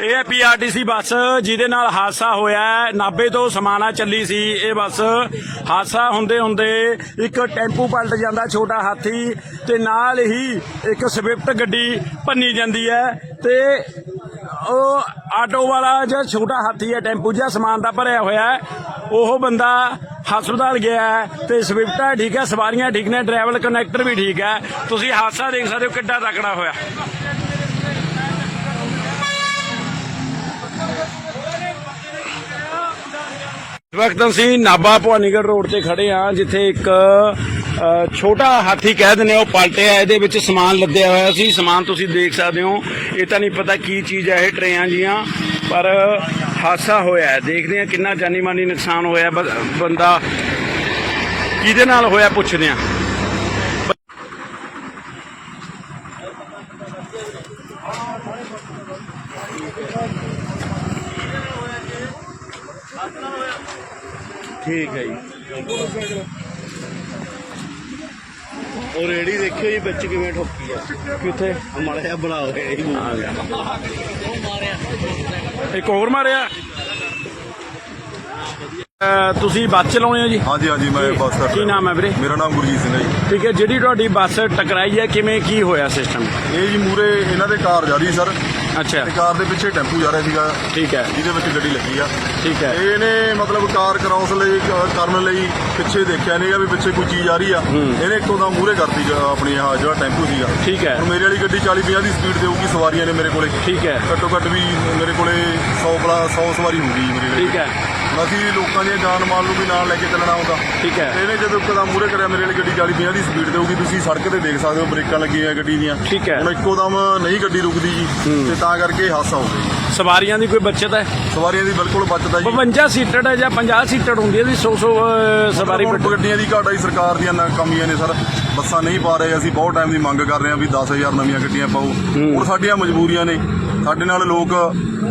ਇਹ ਹੈ PRTC bus, ਜਿਹਦੇ ਨਾਲ ਹਾਦਸਾ ਹੋਇਆ ਹੈ। ਨਾਭੇ ਤੋਂ ਸਮਾਣਾ ਚੱਲੀ ਸੀ ਇਹ ਬੱਸ ਹਾਦਸਾ ਹੁੰਦੇ ਹੁੰਦੇ ਇੱਕ ਟੈਂਪੂ ਪਲਟ ਜਾਂਦਾ ਛੋਟਾ ਹਾਥੀ ਤੇ ਨਾਲ ਹੀ ਇੱਕ ਸਵਿਫਟ ਗੱਡੀ ਭੰਨੀ ਜਾਂਦੀ ਹੈ ਤੇ ਉਹ ਆਟੋ ਵਾਲਾ ਜਿਹੜਾ ਛੋਟਾ ਹਾਥੀ ਹੈ, ਟੈਂਪੂ ਜਿਹਾ ਸਮਾਨ ਦਾ ਭਰਿਆ ਹੋਇਆ ਹੈ ਉਹ ਬੰਦਾ ਹਸਪਤਾਲ ਗਿਆ ਤੇ ਸਵਿਫਟ ਠੀਕ ਹੈ, ਸਵਾਰੀਆਂ ਠੀਕ ਨੇ ਡਰਾਈਵਰ ਕਨੈਕਟਰ ਵੀ ਠੀਕ ਹੈ। ਤੁਸੀਂ ਹਾਦਸਾ ਦੇਖ ਸਕਦੇ ਹੋ ਕਿੱਡਾ ਤਕੜਾ ਹੋਇਆ। ਇਸ ਵਕਤ ਅਸੀਂ ਨਾਭਾ ਭਵਾਨੀਗੜ੍ਹ ਰੋਡ ਤੇ ਖੜੇ ਆ ਜਿੱਥੇ ਇੱਕ ਛੋਟਾ ਹਾਥੀ ਕਹਿ ਦਿੰਦੇ ਆ ਉਹ ਪਲਟਿਆ, ਇਹਦੇ ਵਿੱਚ ਸਮਾਨ ਲੱਦਿਆ ਹੋਇਆ ਸੀ। ਸਮਾਨ ਤੁਸੀਂ ਦੇਖ ਸਕਦੇ ਹੋ। ਇਹ ਤਾਂ ਨਹੀਂ ਪਤਾ ਕੀ ਚੀਜ਼ ਹੈ ਇਹ ਟਰੇਆਂ ਜੀਆਂ, ਪਰ ਹਾਦਸਾ ਹੋਇਆ ਦੇਖਦੇ ਹਾਂ ਕਿੰਨਾ ਜਾਨੀ ਮਾਨੀ ਨੁਕਸਾਨ ਹੋਇਆ ਬੰਦਾ ਕਿਹਦੇ ਨਾਲ ਹੋਇਆ ਪੁੱਛਦੇ ਹਾਂ। ਠੀਕ ਹੈ ਜੀ। ਉਹ ਰੇੜੀ ਦੇਖਿਓ ਜੀ ਵਿੱਚ ਕਿਵੇਂ ਠੋਕੀ ਆ। ਕਿੱਥੇ? ਮਾੜਾ ਜਿਹਾ ਬਣਾਓ ਇਹ ਆ ਗਿਆ ਇੱਕ ਹੋਰ ਮਾਰਿਆ। ਤੁਸੀਂ ਬੱਸ ਚਲਾਉਣੇ ਹੋ ਜੀ? ਹਾਂਜੀ ਹਾਂਜੀ ਮੈਂ ਬੱਸ ਦਾ ਕੀ ਨਾਮ ਹੈ ਵੀਰੇ? ਮੇਰਾ ਨਾਮ ਗੁਰਜੀਤ ਸਿੰਘ ਹੈ ਜੀ। ਠੀਕ ਹੈ ਜਿਹੜੀ ਤੁਹਾਡੀ ਬੱਸ ਟਕਰਾਈ ਹੈ ਕਿਵੇਂ ਕੀ ਹੋਇਆ ਸਿਸਟਮ ਇਹ ਜੀ ਮੂਰੇ ਇਹਨਾਂ ਦੇ ਕਾਰ ਜਾ ਰਹੀ ਸਰ। ਅੱਛਾ। ਤੇ ਕਾਰ ਦੇ ਪਿੱਛੇ ਟੈਂਪੂ ਜਾ ਰਿਹਾ ਸੀਗਾ। ਠੀਕ ਹੈ। ਜਿਹਦੇ ਵਿੱਚ ਗੱਡੀ ਲੱਗੀ ਆ। ਠੀਕ ਹੈ। ਇਹਨੇ ਮਤਲਬ ਕਾਰ ਕਰਾਉਸ ਲਈ ਕਰਨ ਲਈ ਪਿੱਛੇ ਦੇਖਿਆ ਨਹੀਂਗਾ ਵੀ ਪਿੱਛੇ ਕੋਈ ਚੀਜ਼ ਆ ਰਹੀ ਆ। ਇਹਨੇ ਇੱਕੋ ਦਾ ਮੂਰੇ ਕਰਤੀ ਆਪਣੀ ਆਹ ਜਿਹੜਾ ਟੈਂਪੂ ਸੀਗਾ। ਠੀਕ ਹੈ। ਮੇਰੇ ਵਾਲੀ ਗੱਡੀ 40 50 ਦੀ ਸਪੀਡ ਦੇਊਗੀ ਸਵਾਰੀਆਂ ਨੇ ਮੇਰੇ ਕੋਲੇ। ਠੀਕ ਹੈ। ਘੱਟੋ ਘੱਟ ਵੀ ਮੇਰੇ ਕੋਲੇ 100 ਪਲਾ 100 ਸਵਾਰੀ ਜੀ ਮੇਰੀ ਠੀਕ ਹੈ। ਅਸੀਂ ਲੋਕਾਂ ਦੀਆਂ ਜਾਨ ਮਾਲ ਨੂੰ ਵੀ ਨਾਲ ਲੈ ਕੇ ਚੱਲਣਾ ਹੁੰਦਾ। ਠੀਕ ਹੈ। ਇਹਨੇ ਜਦੋਂ ਇੱਕਦਮ ਮੂਰੇ ਕਰਿਆ ਮੇਰੇ ਵਾਲੀ ਗੱਡੀ 40 50 ਦੀ ਸਪੀਡ ਦੇਊਗੀ ਤੁਸੀਂ ਸੜਕ ਤੇ ਦੇਖ ਸਕਦੇ ਹੋ ਬ੍ਰੇਕਾਂ ਲੱਗੀਆਂ ਗੱਡੀ ਦੀਆਂ। ਠੀਕ ਹੈ। ਹੁਣ ਇੱਕੋ ਦਮ ਨਹੀਂ ਗੱਡੀ ਰੁਕਦੀ ਜੀ ਤੇ ਤਾਂ ਕਰਕੇ ਹਾਦਸਾ ਹੋ ਗਿਆ। ਸਵਾਰੀਆਂ ਦੀ ਕੋਈ ਬੱਚਤ ਹੈ? ਸਵਾਰੀਆਂ ਦੀ ਬਿਲਕੁਲ ਬਚਦਾ ਜੀ। 52 ਸੀਟਡ ਹੈ ਜਾਂ 50 ਸੀਟਡ ਹੁੰਦੀ ਹੈ ਜੀ 100 100 ਸਵਾਰੀ ਗੱਡੀਆਂ ਦੀ ਘਾਟ ਆਈ ਸਰਕਾਰ ਦੀਆਂ ਨਾ ਕਮੀਆਂ ਨੇ ਸਰ। ਬੱਸਾਂ ਨਹੀਂ ਪਾ ਰਹੇ ਅਸੀਂ ਬਹੁਤ ਟਾਈਮ ਦੀ ਮੰਗ ਕਰ ਰਹੇ ਹਾਂ ਵੀ 10000 ਨਵੀਆਂ ਗੱਡੀਆਂ ਪਾਓ। ਹੁਣ ਸਾਡੀਆਂ ਮਜਬੂਰੀਆਂ ਨੇ। ਸਾਡੇ ਨਾਲ ਲੋਕ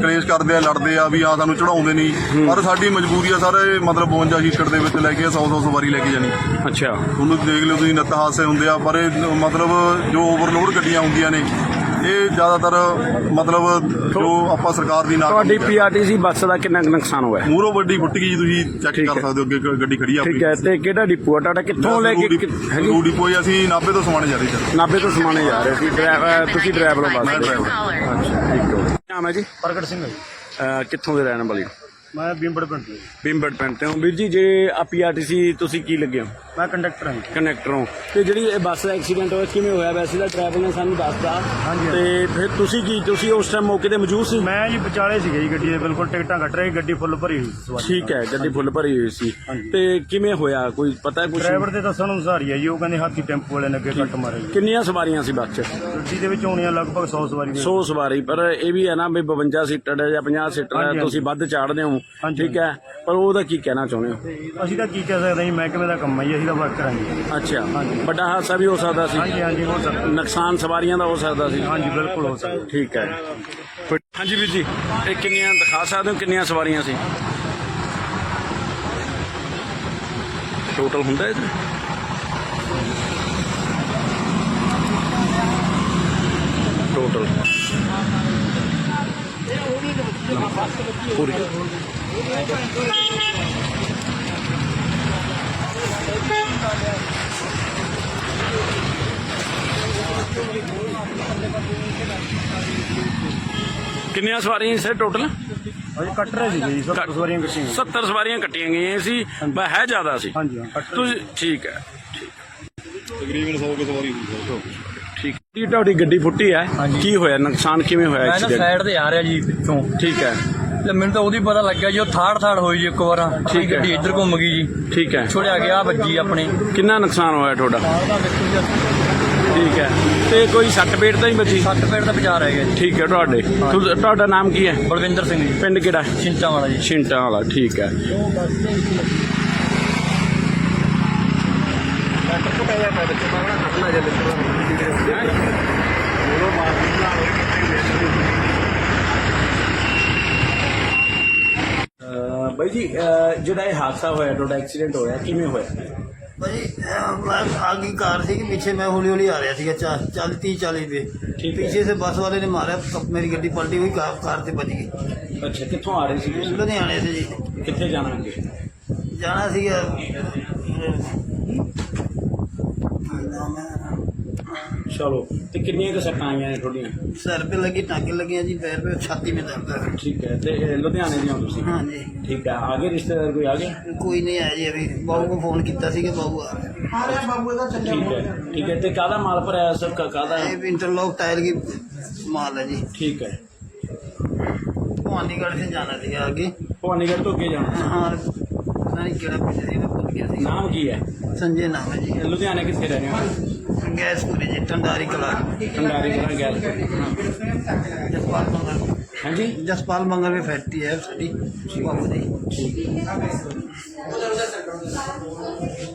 ਕਲੇਸ਼ ਕਰਦੇ ਆ ਲੜਦੇ ਆ ਵੀ ਆ ਸਾਨੂੰ ਚੜਾਉਂਦੇ ਨਹੀਂ। ਪਰ ਸਾਡੀ ਮਜਬੂਰੀ ਆ ਸਰ ਮਤਲਬ 52 ਸੀਟਡ ਦੇ ਵਿੱਚ ਲੈ ਕੇ 100 100 ਸਵਾਰੀ ਲੈ ਕੇ ਜਾਣੀ। ਅੱਛਾ। ਤੁਹਾਨੂੰ ਦੇਖ ਲਿਓ ਤੁਸੀਂ ਨਿੱਤ ਹਾਦਸੇ ਹੁੰਦੇ ਆ ਪਰ ਇਹ ਮਤਲਬ ਜੋ ਓਵਰਲੋਡ ਗੱਡੀਆਂ ਹੁੰਦੀਆਂ ਨੇ ਇਹ ਜ਼ਿਆਦਾਤਰ ਮਤਲਬ ਜੋ ਆਪਾਂ ਸਰਕਾਰ ਦੀ ਨਾ ਤੁਹਾਡੀ ਪੀਆਰਟੀਸੀ ਬੱਸ ਦਾ ਕਿੰਨਾ ਕੁ ਨੁਕਸਾਨ ਹੋਇਆ? ਮੂਰੋ ਵੱਡੀ ਫੁੱਟ ਗਈ ਜੀ ਤੁਸੀਂ ਚੈੱਕ ਠੀਕ ਕਰ ਹੈ। ਸਕਦੇ ਹੋ ਅੱਗੇ ਗ- ਗੱਡੀ ਖੜੀ ਆ ਠੀਕ ਹੈ ਤੇ ਕਿਹੜਾ ਡਿਪੂ ਹੈ ਤੁਹਾਡਾ ਕਿੱਥੋਂ ਲੈ ਕੇ ਕਿ- ਹੈਂਜੀ? ਰੂਡੀ ਪੋਈ ਅਸੀਂ ਨਾਭੇ ਤੋਂ ਸਮਾਣੇ ਜਾ ਰਹੇ ਸਰ ਨਾਭੇ ਤੋਂ ਸਮਾਣੇ ਜਾ ਰਹੇ ਸੀ। ਡਰਾਈਵਰ ਤੁਸੀਂ ਡਰਾਈਵਰ ਹੋ ਬੱਸ ਮੈਂ ਦੇ ਡਰਾਈਵਰ ਅੱਛਾ ਠੀਕ ਹੋ ਨਾਮ ਹੈ ਜੀ? ਪ੍ਰਗਟ ਸਿੰਘ ਹੈ ਜੀ। ਅਹ ਕਿੱਥੋਂ ਦੇ ਰਹਿਣ ਵਾਲੇ ਹੋ? ਮੈਂ ਬਿੰਬੜ ਪਿੰਡ ਤੋਂ ਜੀ। ਬਿੰਬੜ ਪਿੰਡ ਤੋਂ। ਵੀਰ ਜੀ ਜੇ ਆ ਪੀਆਰਟੀਸੀ ਤੁਸੀਂ ਕੀ ਲੱਗੇ ਹੋ? ਮੈਂ ਕੰਡਕਟਰ ਹਾਂ ਜੀ। ਕਨੈਕਟਰ ਹੋ। ਤੇ ਜਿਹੜੀ ਇਹ ਬੱਸ ਦਾ ਐਕਸੀਡੈਂਟ ਹੋਇਆ ਕਿਵੇਂ ਹੋਇਆ? ਵੈਸੇ ਤਾਂ ਡਰਾਈਵਰ ਨੇ ਸਾਨੂੰ ਦੱਸਤਾ। ਹਾਂਜੀ। ਤੇ ਫਿਰ ਤੁਸੀਂ ਕੀ ਤੁਸੀਂ ਉਸ ਟਾਈਮ ਮੌਕੇ ਤੇ ਮੌਜੂਦ ਸੀ? ਮੈਂ ਜੀ ਵਿਚਾਲੇ ਸੀਗੇ ਜੀ ਗੱਡੀ ਦੇ ਬਿਲਕੁਲ ਟਿਕਟਾਂ ਕੱਟ ਰਹੀ ਗੱਡੀ ਫੁੱਲ ਭਰੀ ਹੋਈ ਸੀ। ਸਵਾਰੀ ਠੀਕ ਹੈ ਗੱਡੀ ਫੁੱਲ ਭਰੀ ਹੋਈ ਸੀ। ਹਾਂਜੀ। ਤੇ ਕਿਵੇਂ ਹੋਇਆ? ਕੋਈ ਪਤਾ ਕੁਝ ਡਰਾਈਵਰ ਦੇ ਦੱਸਣ ਅਨੁਸਾਰ ਹੀ ਹੈ ਜੀ ਉਹ ਕਹਿੰਦੇ ਹਾਥੀ ਟੈਂਪੂ ਵਾਲੇ ਨੇ ਅੱਗੇ ਕੱਟ ਮਾਰੇ ਜੀ। ਕਿੰਨੀਆਂ ਸਵਾਰੀਆਂ ਸੀ ਬੱਸ 'ਚ? ਗੱਡੀ ਦੇ ਵਿੱਚ ਆਉਣੀਆਂ ਲਗਭਗ 100 ਸਵਾਰੀ ਦੇ 100 ਸਵਾਰੀ ਪਰ ਇਹ ਵੀ ਹੈ ਨਾ ਵੀ 52 ਸੀਟਰ ਹੈ ਜਾਂ 50 ਸੀਟਰ ਹੈ ਹਾਂਜੀ, ਤੁਸੀਂ ਵੱਧ ਚਾੜਦੇ ਹੋ। ਹਾਂਜੀ। ਠੀਕ ਹੈ। ਪਰ ਉਹਦਾ ਕੀ ਕਹਿਣਾ ਚਾਹੁੰਦੇ ਹੋ? ਅਸੀਂ ਤਾਂ ਕੀ ਕਹਿ ਸਕਦੇ ਹਾਂ ਜੀ ਮਹਿਕਮੇ ਦਾ ਕੰਮ ਹੈ ਜੀ ਅਸੀਂ ਤਾਂ ਵਰਕਰ ਹਾਂ ਜੀ ਅੱਛਾ। ਹਾਂਜੀ। ਵੱਡਾ ਹਾਦਸਾ ਵੀ ਹੋ ਸਕਦਾ ਸੀ। ਹਾਂਜੀ ਹਾਂਜੀ ਹੋ ਸਕਦਾ। ਨੁਕਸਾਨ ਸਵਾਰੀਆਂ ਦਾ ਹੋ ਸਕਦਾ ਸੀ। ਹਾਂਜੀ ਬਿਲਕੁਲ ਹੋ ਸਕਦਾ। ਠੀਕ ਹੈ। ਹਾਂਜੀ ਵੀਰ ਜੀ ਇਹ ਕਿੰਨੀਆਂ ਦਿਖਾ ਸਕਦੇ ਹੋ ਕਿੰਨੀਆਂ ਸਵਾਰੀਆਂ ਸੀ? ਟੋਟਲ ਹੁੰਦਾ ਇਹ? ਟੋਟਲ ਪੂਰੀ। ਕਿੰਨੀਆਂ ਸਵਾਰੀਆਂ ਸੀ ਟੋਟਲ? ਅਸੀਂ ਕੱਟ ਰਹੇ ਸੀਗੇ ਜੀ 70 ਸਵਾਰੀਆਂ ਕੱਟੀਆਂ 70 ਸਵਾਰੀਆਂ ਕੱਟੀਆਂ ਗਈਆਂ ਸੀ ਪਰ ਹੈ ਜ਼ਿਆਦਾ ਸੀ। ਹਾਂਜੀ ਹਾਂ ਤੁਸੀਂ ਠੀਕ ਹੈ ਤਕਰੀਬਨ 100 ਕੁ ਸਵਾਰੀ ਹੁੰਦੀ ਠੀਕ ਕੀ ਤੁਹਾਡੀ ਗੱਡੀ ਫੁੱਟੀ ਹੈ? ਕੀ ਹੋਇਆ? ਨੁਕਸਾਨ ਕਿਵੇਂ ਹੋਇਆ ਮੈਂ ਨਾ ਐਕਸੀਡੈਂਟ? ਸਾਈਡ ਤੇ ਆ ਰਿਹਾ ਜੀ ਪਿੱਛੋਂ। ਠੀਕ ਹੈ। ਤੇ ਮੈਨੂੰ ਤਾਂ ਉਹਦੀ ਪਤਾ ਲੱਗਿਆ ਜੀ ਉਹ ਥਾੜ ਥਾੜ ਹੋਈ ਜੀ ਇੱਕ ਵਾਰ। ਠੀਕ ਹੈ। ਗੱਡੀ ਇੱਧਰ ਘੁੰਮ ਗਈ ਜੀ। ਠੀਕ ਹੈ। ਛੋੜਿਆ ਗਿਆ ਵੱਜੀ ਆਪਣੇ। ਕਿੰਨਾ ਨੁਕਸਾਨ ਹੋਇਆ ਤੁਹਾਡਾ? ਠੀਕ ਹੈ। ਤੇ ਕੋਈ ਸੱਟ ਪੇਟ ਤਾਂ ਨਹੀਂ ਬਚੀ ਸੱਟ ਪੇੜ ਦਾ ਵਿਚਾਰ ਹੈਗਾ ਜੀ। ਠੀਕ ਹੈ ਤੁਹਾਡੇ। ਤੁਸ- ਤੁਹਾਡਾ ਨਾਮ ਕੀ ਹੈ? ਬਲਵਿੰਦਰ ਸਿੰਘ ਜੀ। ਪਿੰਡ ਕਿਹੜਾ? ਚਿੰਤਾ ਵਾਲਾ ਜੀ। ਛਿੰਟਾਂ ਵਾਲਾ ਠੀਕ ਹੈ। ਬਾਈ ਜੀ ਜਿਹੜਾ ਇਹ ਹਾਦਸਾ ਹੋਇਆ ਤੁਹਾਡਾ ਐਕਸੀਡੈਂਟ ਹੋਇਆ ਕਿਵੇਂ ਹੋਇਆ? ਭਾਜੀ ਅਹ, ਆਗੀ ਕਾਰ ਸੀ ਕਿ ਪਿੱਛੇ ਮੈਂ ਹੌਲੀ ਹੌਲੀ ਆ ਰਿਹਾ ਸੀਗਾ 40 40 ਦੇ। ਪਿੱਛੇ ਸੇ ਬੱਸ ਵਾਲੇ ਨੇ ਮਾਰਿਆ ਕ- ਮੇਰੀ ਗੱਡੀ ਪਲਟੀ ਹੋਈ ਕਾਰ ਕਾਰ ਤੇ ਵੱਜ ਗਈ। ਅੱਛਾ ਕਿੱਥੋਂ ਆ ਰਹੇ ਸੀ ਤੁਸੀਂ? ਲੁਧਿਆਣੇ ਸੇ ਜੀ। ਕਿੱਥੇ ਜਾਣਾ ਅੱਗੇ ਜਾਣਾ ਸੀਗਾ ਚਲੋ ਤੇ ਕਿੰਨੀਆਂ ਕੁ ਸੱਟਾਂ ਆਈਆਂ ਨੇ ਤੁਹਾਡੀਆਂ सर पे लगी टांके लगी हैं जी पैर पे छाती में दर्द है ਠੀਕ ਹੈ ਤੇ ਇਹ ਲੁਧਿਆਣੇ ਦੀਆਂ ਹੋ ਤੁਸੀਂ हाँ जी ਠੀਕ ਹੈ ਆਗੇ ਰਿਸ਼ਤੇਦਾਰ ਕੋਈ ਆ ਗਏ कोई नहीं आया जी अभी बहू को फोन किया सी कि बहू आ रहा है ਠੀਕ ਹੈ ਠੀਕ ਹੈ ਤੇ ਕਾਹਦਾ ਮਾਲ ਭਰਿਆ ਸਭ ਕਾ- ਕਾਹਦਾ ये भी इंटरलॉक टायर की माल है जी ਠੀਕ ਹੈ भवानीगढ़ से जाना थी आगे ਭਵਾਨੀਗढ़ ਤੋਂ ਅੱਗੇ ਜਾਣਾ हाँ पता नहीं केड़ा पिछले में भूल गया सी ਨਾਮ ਕੀ ਹੈ संजय नाम है जी ਲੁਧਿਆਣੇ ਕਿੱਥੇ ਰਹਿ ਰਹੇ ਹੋ ਗੈਸ ਪੂਰੀ ਜੀ ਟੰਡਾਰੀ ਕਲਾ ਗੈਸ ਜਸਪਾਲ ਮੰਗਲ ਹਾਂਜੀ। ਜਸਪਾਲ ਮੰਗਲ ਦੀ ਫੈਕਟਰੀ ਹੈ ਸਾਡੀ। ਬਾਬੂ ਦੀ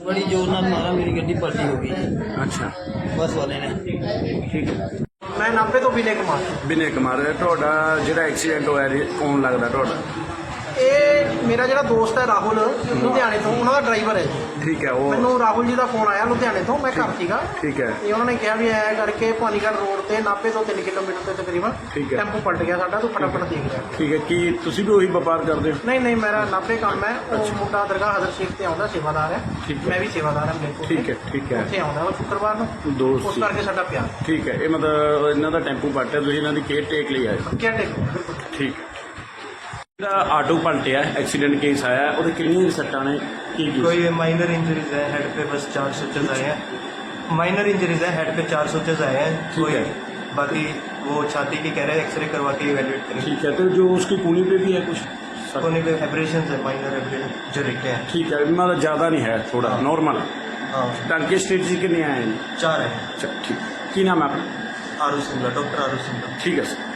ਬੜੀ ਜ਼ੋਰ ਨਾਲ ਮਾਰਾ ਮੇਰੀ ਗੱਡੀ ਪਲਟੀ ਹੋ ਗਈ ਜੀ। ਅੱਛਾ। ਬੱਸ ਵਾਲੇ ਨੇ। ਠੀਕ ਹੈ। ਮੈਂ ਨਾਭੇ ਤੋਂ ਵਿਨੇ ਕੁਮਾਰ। ਬਿਨੇ ਕੁਮਾਰ ਤੁਹਾਡਾ ਜਿਹੜਾ ਐਕਸੀਡੈਂਟ ਹੋਇਆ ਜੀ, ਕੌਣ ਲੱਗਦਾ ਤੁਹਾਡਾ? ਇਹ ਮੇਰਾ ਜਿਹੜਾ ਦੋਸਤ ਹੈ ਰਾਹੁਲ ਲੁਧਿਆਣੇ ਤੋਂ ਉਹਨਾਂ ਦਾ ਡਰਾਈਵਰ ਹੈ। ਠੀਕ ਹੈ ਉਹ ਮੈਨੂੰ ਰਾਹੁਲ ਜੀ ਦਾ ਫੋਨ ਆਇਆ ਲੁਧਿਆਣੇ ਤੋਂ ਮੈਂ ਘਰ ਸੀਗਾ। ਠੀਕ ਹੈ। ਤੇ ਉਹਨਾਂ ਨੇ ਕਿਹਾ ਵੀ ਐ ਕਰਕੇ ਭਾਨੀਗੜ੍ਹ ਰੋਡ ਤੇ ਨਾਭੇ ਤੋਂ 3 ਕਿਲੋਮੀਟਰ ਤੇ ਤਕਰੀਬਨ ਠੀਕ ਹੈ। ਟੈਂਪੂ ਪਲਟ ਗਿਆ ਸਾਡਾ ਤੂੰ ਫਟਾਫਟ ਦੇਖ ਲੈ। ਠੀਕ ਹੈ ਕੀ ਤੁਸੀਂ ਵੀ ਉਹੀ ਵਪਾਰ ਕਰਦੇ ਹੋ? ਨਹੀਂ ਨਹੀਂ ਮੇਰਾ ਨਾਭੇ ਕੰਮ ਹੈ ਉਹ ਮੁੰਡਾ ਦਰਗਾਹ ਹਜ਼ਰ ਸ਼ੇਖ ਤੇ ਆਉਂਦਾ ਸੇਵਾਦਾਰ ਹੈ। ਠੀਕ ਹੈ। ਮੈਂ ਵੀ ਸੇਵਾਦਾਰ ਹਾਂ ਮੇਰੇ ਠੀਕ ਹੈ ਠੀਕ ਹੈ। ਉੱਥੇ ਆਉਂਦਾ ਉਹ ਸ਼ੁੱਕਰਵਾਰ ਨੂੰ। ਦੋਸਤ ਉਸ। ਕਰਕੇ ਸਾਡਾ ਪਿਆਰ। ਠੀਕ ਹੈ ਇਹ ਮਤਲਬ ਇਹਨਾਂ ਦਾ ਟੈਂਪੂ ਪਲਟਿਆ ਤੁਸੀਂ ਇਹਨਾਂ ਦੀ ਕੇਅਰ ਟੇਕ ਲਈ ਆਏ ਕਿਆ ਟੇਕ ਬਿਲਕੁਲ। ਠੀਕ ਹੈ। ਜਿਹੜਾ ਆਟੋ ਪਲਟਿਆ ਐਕਸੀਡੈਂਟ ਕੇਸ ਆਇਆ ਉਹਦੇ ਕਿੰਨੀਆਂ ਸੱਟਾਂ ਨੇ ਕੀ ਕੀ कोई माइनर इंजरीज है हेड पे बस चार सोचेस आए हैं माइनर इंजरीज है हेड पे चार सोचेस आए हैं ठीक कोई है। बाकी वो छाती की कह रहे हैं एक्सरे करवा के इवेल्युएट करेंगे ठीक है तो जो उसकी कूली पे भी है कुछ सर कोने पे एब्रेशन है माइनर एब्रेशन जो रहते हैं ठीक है मतलब ज़्यादा नहीं है थोड़ा नॉर्मल हाँ टांके स्टेट जी कितने आए हैं चार है अच्छा ठीक की नाम है आपका आरू सिंगला डॉक्टर आरू सिंगला ठीक है सर